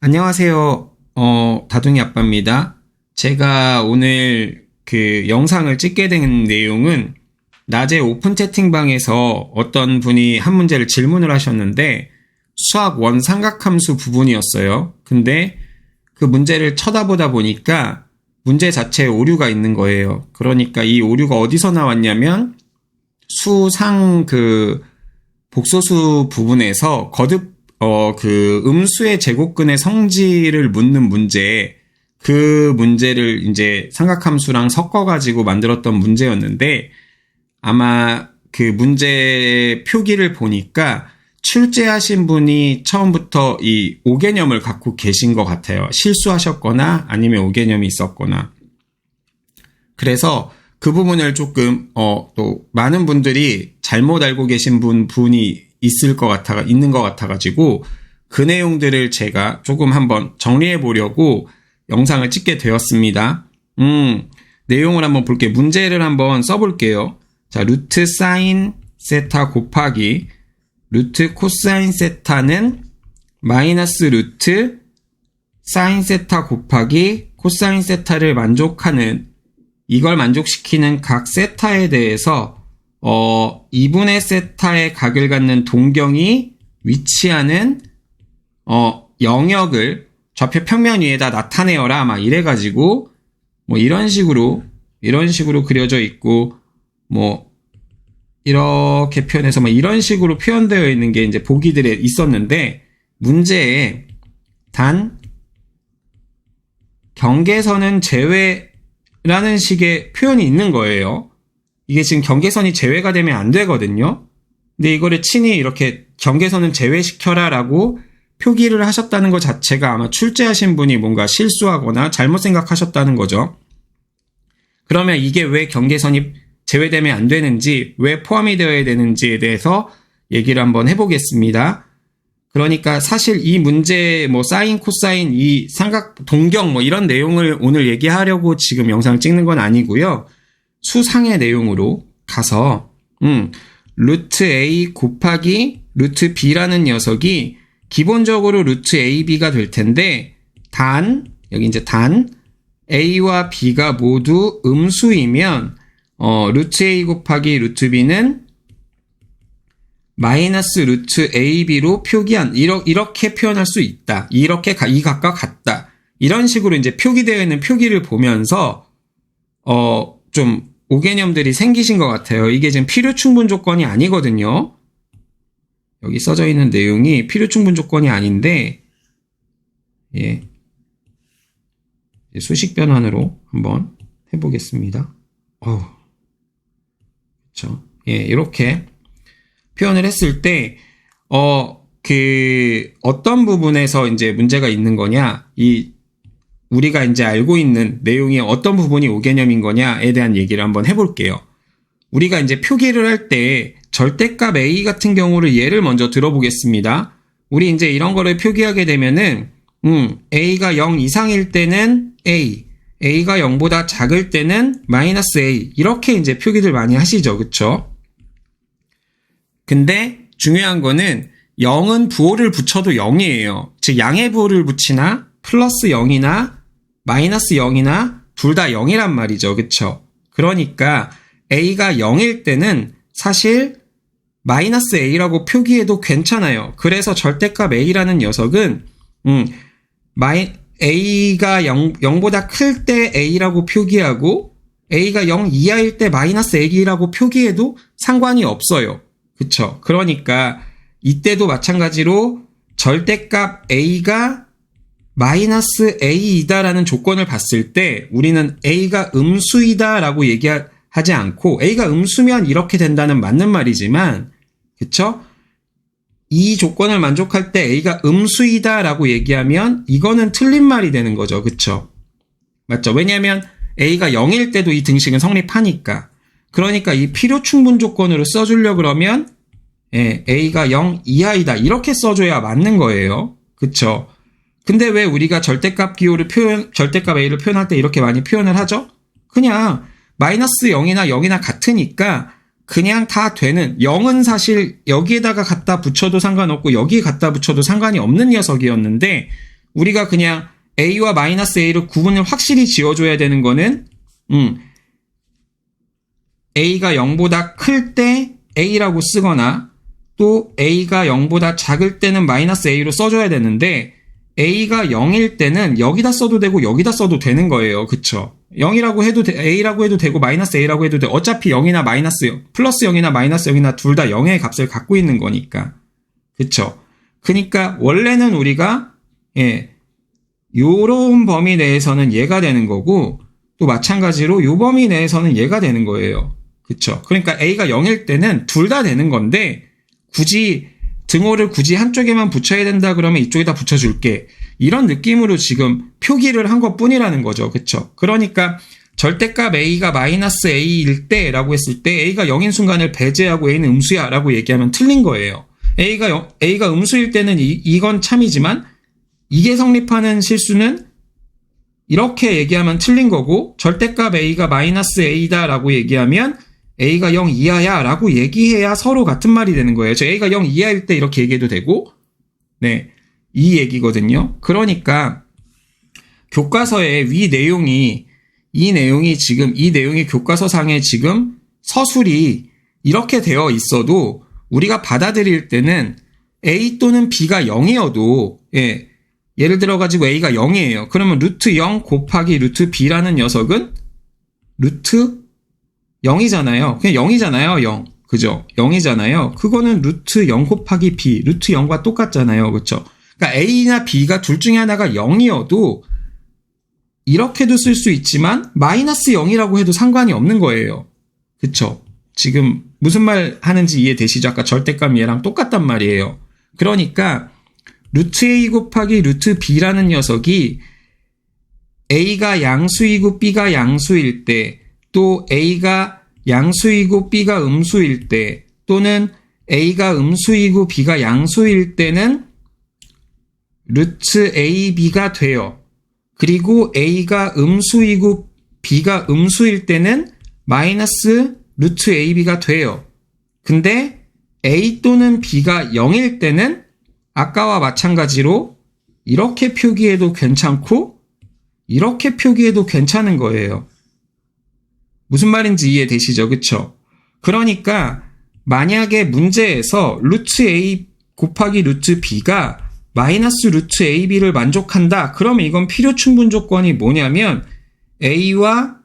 안녕하세요. 어, 다둥이 아빠입니다. 제가 오늘 그 영상을 찍게 된 내용은 낮에 오픈 채팅방에서 어떤 분이 한 문제를 질문을 하셨는데 수학 원 삼각함수 부분이었어요. 근데 그 문제를 쳐다보다 보니까 문제 자체에 오류가 있는 거예요. 그러니까 이 오류가 어디서 나왔냐면 수상 그 복소수 부분에서 거듭 어 그 음수의 제곱근의 성질을 묻는 문제 그 문제를 이제 삼각함수랑 섞어 가지고 만들었던 문제였는데 아마 그 문제 표기를 보니까 출제하신 분이 처음부터 이 오개념을 갖고 계신 것 같아요. 실수하셨거나 아니면 오개념이 있었거나. 그래서 그 부분을 조금 어 또 많은 분들이 잘못 알고 계신 분 분이 있을 것 같아 있는 것 같아 가지고 그 내용들을 제가 조금 한번 정리해 보려고 영상을 찍게 되었습니다. 음, 내용을 한번 볼게요. 문제를 한번 써볼게요. 자, 루트 사인 세타 곱하기 루트 코사인 세타는 마이너스 루트 사인 세타 곱하기 코사인 세타를 만족하는 이걸 만족시키는 각 세타에 대해서 어 2분의 세타의 각을 갖는 동경이 위치하는 어 영역을 좌표 평면 위에다 나타내어라 막 이래 가지고 뭐 이런 식으로 이런 식으로 그려져 있고 뭐 이렇게 표현해서 뭐 이런 식으로 표현되어 있는 게 이제 보기들에 있었는데 문제에 단 경계선은 제외라는 식의 표현이 있는 거예요. 이게 지금 경계선이 제외가 되면 안 되거든요. 근데 이거를 친히 이렇게 경계선은 제외시켜라라고 표기를 하셨다는 것 자체가 아마 출제하신 분이 뭔가 실수하거나 잘못 생각하셨다는 거죠. 그러면 이게 왜 경계선이 제외되면 안 되는지, 왜 포함이 되어야 되는지에 대해서 얘기를 한번 해보겠습니다. 그러니까 사실 이 문제 뭐 사인, 코사인, 이 삼각, 동경 뭐 이런 내용을 오늘 얘기하려고 지금 영상 찍는 건 아니고요. 수상의 내용으로 가서 음, 루트 A 곱하기 루트 B라는 녀석이 기본적으로 루트 AB가 될 텐데 단 여기 이제 단 A와 B가 모두 음수이면 어, 루트 A 곱하기 루트 B는 마이너스 루트 AB로 표기한 이렇게 표현할 수 있다. 이렇게 이 각과 같다. 이런 식으로 이제 표기되어 있는 표기를 보면서 어, 좀 오개념들이 생기신 것 같아요. 이게 지금 필요 충분 조건이 아니거든요. 여기 써져 있는 내용이 필요 충분 조건이 아닌데, 예. 수식 변환으로 한번 해보겠습니다. 어우. 그쵸. 예, 이렇게 표현을 했을 때, 어, 그, 어떤 부분에서 이제 문제가 있는 거냐, 이 우리가 이제 알고 있는 내용이 어떤 부분이 오개념인 거냐에 대한 얘기를 한번 해볼게요. 우리가 이제 표기를 할 때 절대값 A 같은 경우를 예를 먼저 들어보겠습니다. 우리 이제 이런 거를 표기하게 되면은, 음, A가 0 이상일 때는 A, A가 0보다 작을 때는 마이너스 A, 이렇게 이제 표기들 많이 하시죠. 그쵸? 근데 중요한 거는 0은 부호를 붙여도 0이에요. 즉, 양의 부호를 붙이나 플러스 0이나 마이너스 0이나 둘 다 0이란 말이죠. 그쵸? 그러니까 a가 0일 때는 사실 마이너스 a라고 표기해도 괜찮아요. 그래서 절대값 a라는 녀석은 음, 마이, a가 0, 0보다 클 때 a라고 표기하고 a가 0 이하일 때 마이너스 a라고 표기해도 상관이 없어요. 그쵸? 그러니까 이때도 마찬가지로 절대값 a가 마이너스 a이다라는 조건을 봤을 때 우리는 a가 음수이다라고 얘기하지 않고 a가 음수면 이렇게 된다는 맞는 말이지만 그쵸? 이 조건을 만족할 때 a가 음수이다라고 얘기하면 이거는 틀린 말이 되는 거죠. 그쵸? 맞죠? 왜냐하면 a가 0일 때도 이 등식은 성립하니까 그러니까 이 필요 충분 조건으로 써주려 그러면 예, a가 0 이하이다 이렇게 써줘야 맞는 거예요. 그쵸? 근데 왜 우리가 절대값 기호를 표현, 절대값 A를 표현할 때 이렇게 많이 표현을 하죠? 그냥 마이너스 0이나 0이나 같으니까 그냥 다 되는 0은 사실 여기에다가 갖다 붙여도 상관없고 여기에 갖다 붙여도 상관이 없는 녀석이었는데 우리가 그냥 a와 마이너스 a를 구분을 확실히 지어줘야 되는 거는 음, a가 0보다 클 때 a라고 쓰거나 또 a가 0보다 작을 때는 마이너스 a로 써줘야 되는데 a가 0일 때는 여기다 써도 되고 여기다 써도 되는 거예요. 그쵸? 0이라고 해도 돼, a라고 해도 되고 마이너스 a라고 해도 돼. 어차피 0이나 마이너스 0, 플러스 0이나 마이너스 0이나 둘 다 0의 값을 갖고 있는 거니까. 그쵸? 그니까 원래는 우리가 예, 요런 범위 내에서는 얘가 되는 거고 또 마찬가지로 요 범위 내에서는 얘가 되는 거예요. 그쵸? 그러니까 a가 0일 때는 둘 다 되는 건데 굳이 등호를 굳이 한쪽에만 붙여야 된다 그러면 이쪽에다 붙여줄게. 이런 느낌으로 지금 표기를 한 것 뿐이라는 거죠. 그쵸? 그러니까 절대값 a가 마이너스 a일 때 라고 했을 때 a가 0인 순간을 배제하고 a는 음수야 라고 얘기하면 틀린 거예요. a가, 0, a가 음수일 때는 이, 이건 참이지만 이게 성립하는 실수는 이렇게 얘기하면 틀린 거고 절대값 a가 마이너스 a다 라고 얘기하면 a가 0 이하야 라고 얘기해야 서로 같은 말이 되는 거예요. 저 a가 0 이하일 때 이렇게 얘기해도 되고 네. 이 얘기거든요. 그러니까 교과서의 위 내용이 이 내용이 지금 이 내용이 교과서상에 지금 서술이 이렇게 되어 있어도 우리가 받아들일 때는 a 또는 b가 0이어도 예, 예를 들어 가지고 a가 0이에요. 그러면 루트 0 곱하기 루트 b라는 녀석은 루트 0이잖아요. 그냥 0이잖아요. 0. 그죠? 0이잖아요. 그거는 루트 0 곱하기 b, 루트 0과 똑같잖아요. 그쵸? 그러니까 a나 b가 둘 중에 하나가 0이어도 이렇게도 쓸 수 있지만 마이너스 0이라고 해도 상관이 없는 거예요. 그쵸? 지금 무슨 말 하는지 이해되시죠? 아까 절대값 얘랑 똑같단 말이에요. 그러니까 루트 a 곱하기 루트 b라는 녀석이 a가 양수이고 b가 양수일 때 또 a가 양수이고 b가 음수일 때 또는 a가 음수이고 b가 양수일 때는 루트 ab가 돼요. 그리고 a가 음수이고 b가 음수일 때는 마이너스 루트 ab가 돼요. 근데 a 또는 b가 0일 때는 아까와 마찬가지로 이렇게 표기해도 괜찮고 이렇게 표기해도 괜찮은 거예요. 무슨 말인지 이해되시죠? 그쵸? 그러니까 만약에 문제에서 루트 a 곱하기 루트 b가 마이너스 루트 ab를 만족한다. 그러면 이건 필요 충분 조건이 뭐냐면 a와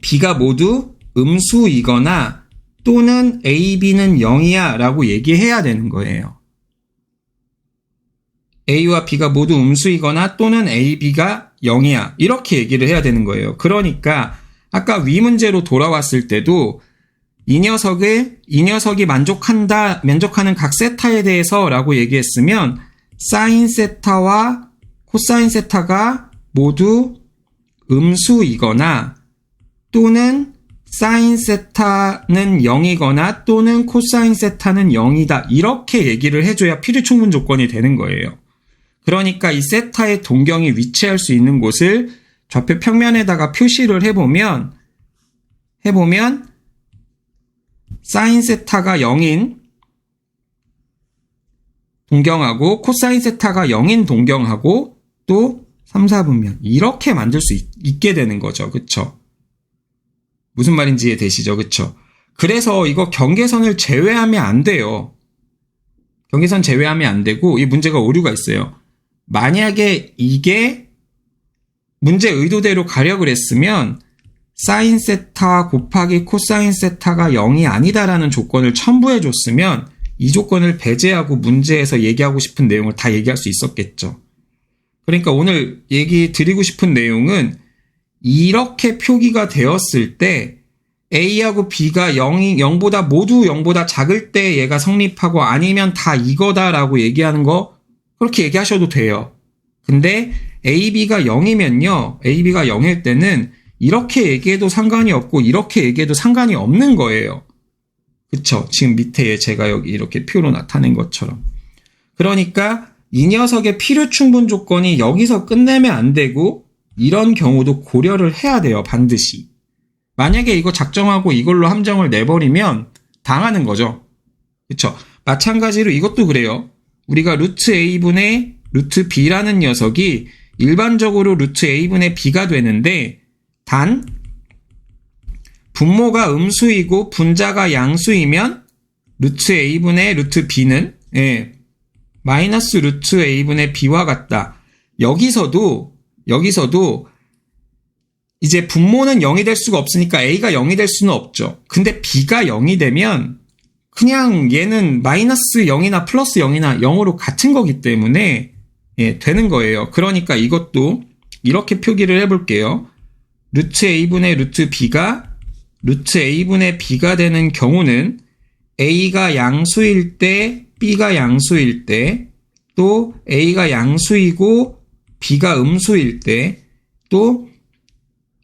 b가 모두 음수이거나 또는 ab는 0이야 라고 얘기해야 되는 거예요. a와 b가 모두 음수이거나 또는 ab가 0이야. 이렇게 얘기를 해야 되는 거예요. 그러니까 아까 위 문제로 돌아왔을 때도 이 녀석을 이 녀석이 만족한다 만족하는 각 세타에 대해서라고 얘기했으면 사인 세타와 코사인 세타가 모두 음수이거나 또는 사인 세타는 0이거나 또는 코사인 세타는 0이다. 이렇게 얘기를 해줘야 필요 충분 조건이 되는 거예요. 그러니까 이 세타의 동경이 위치할 수 있는 곳을 좌표 평면에다가 표시를 해보면 해보면 사인 세타가 0인 동경하고 코사인 세타가 0인 동경하고 또 3, 4분면 이렇게 만들 수 있, 게 되는 거죠. 그쵸? 무슨 말인지 이해되시죠? 그쵸? 그래서 이거 경계선을 제외하면 안 돼요. 경계선 제외하면 안 되고 이 문제가 오류가 있어요. 만약에 이게 문제 의도대로 가려고 했으면 사인 세타 곱하기 코사인 세타가 0이 아니다라는 조건을 첨부해 줬으면 이 조건을 배제하고 문제에서 얘기하고 싶은 내용을 다 얘기할 수 있었겠죠. 그러니까 오늘 얘기 드리고 싶은 내용은 이렇게 표기가 되었을 때 A하고 B가 0이 0보다 모두 0보다 작을 때 얘가 성립하고 아니면 다 이거다라고 얘기하는 거 그렇게 얘기하셔도 돼요. 근데 A, B가 0이면요. A, B가 0일 때는 이렇게 얘기해도 상관이 없고 이렇게 얘기해도 상관이 없는 거예요. 그쵸? 지금 밑에 제가 여기 이렇게 표로 나타낸 것처럼. 그러니까 이 녀석의 필요 충분 조건이 여기서 끝내면 안 되고 이런 경우도 고려를 해야 돼요. 반드시. 만약에 이거 작정하고 이걸로 함정을 내버리면 당하는 거죠. 그쵸? 마찬가지로 이것도 그래요. 우리가 루트 a분의 루트 b라는 녀석이 일반적으로 루트 a분의 b가 되는데 단 분모가 음수이고 분자가 양수이면 루트 a분의 루트 b는 예, 마이너스 루트 a분의 b와 같다. 여기서도 여기서도 이제 분모는 0이 될 수가 없으니까 a가 0이 될 수는 없죠. 근데 b가 0이 되면 그냥 얘는 마이너스 0이나 플러스 0이나 0으로 같은 거기 때문에 예, 되는 거예요. 그러니까 이것도 이렇게 표기를 해볼게요. 루트 a분의 루트 b가 루트 a분의 b가 되는 경우는 a가 양수일 때 b가 양수일 때 또 a가 양수이고 b가 음수일 때 또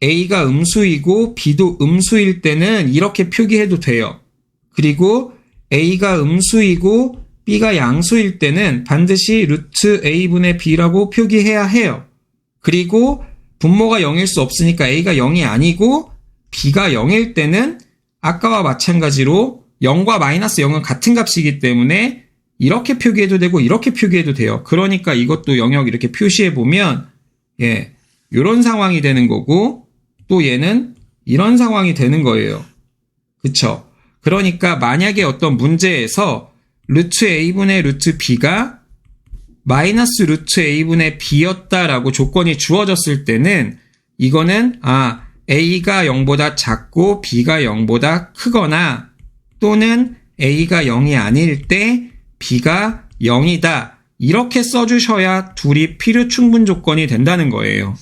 a가 음수이고 b도 음수일 때는 이렇게 표기해도 돼요. 그리고 a가 음수이고 b가 양수일 때는 반드시 루트 a분의 b라고 표기해야 해요. 그리고 분모가 0일 수 없으니까 a가 0이 아니고 b가 0일 때는 아까와 마찬가지로 0과 마이너스 0은 같은 값이기 때문에 이렇게 표기해도 되고 이렇게 표기해도 돼요. 그러니까 이것도 영역 이렇게 표시해 보면 예, 이런 상황이 되는 거고 또 얘는 이런 상황이 되는 거예요. 그쵸? 그러니까 만약에 어떤 문제에서 루트 a분의 루트 b가 마이너스 루트 a분의 b였다라고 조건이 주어졌을 때는 이거는 아 a가 0보다 작고 b가 0보다 크거나 또는 a가 0이 아닐 때 b가 0이다. 이렇게 써주셔야 둘이 필요 충분 조건이 된다는 거예요.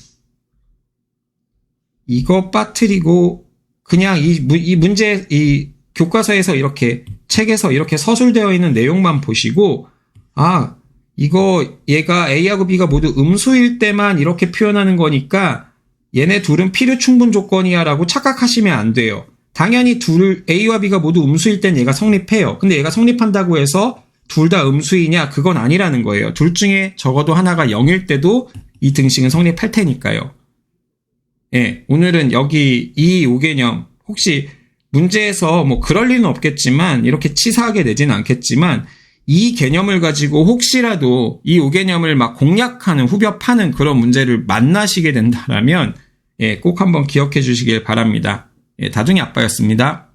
이거 빠뜨리고 그냥 이, 무- 이 문제 이 교과서에서 이렇게 책에서 이렇게 서술되어 있는 내용만 보시고 아 이거 얘가 A하고 B가 모두 음수일 때만 이렇게 표현하는 거니까 얘네 둘은 필요 충분 조건이야 라고 착각하시면 안 돼요. 당연히 둘 A와 B가 모두 음수일 땐 얘가 성립해요. 근데 얘가 성립한다고 해서 둘 다 음수이냐 그건 아니라는 거예요. 둘 중에 적어도 하나가 0일 때도 이 등식은 성립할 테니까요. 예, 오늘은 여기 이 5개념 혹시 문제에서 뭐 그럴 리는 없겠지만 이렇게 치사하게 내지는 않겠지만 이 개념을 가지고 혹시라도 이 5개념을 막 공략하는 후벼 파는 그런 문제를 만나시게 된다면 예, 꼭 한번 기억해 주시길 바랍니다. 예, 다둥이 아빠였습니다.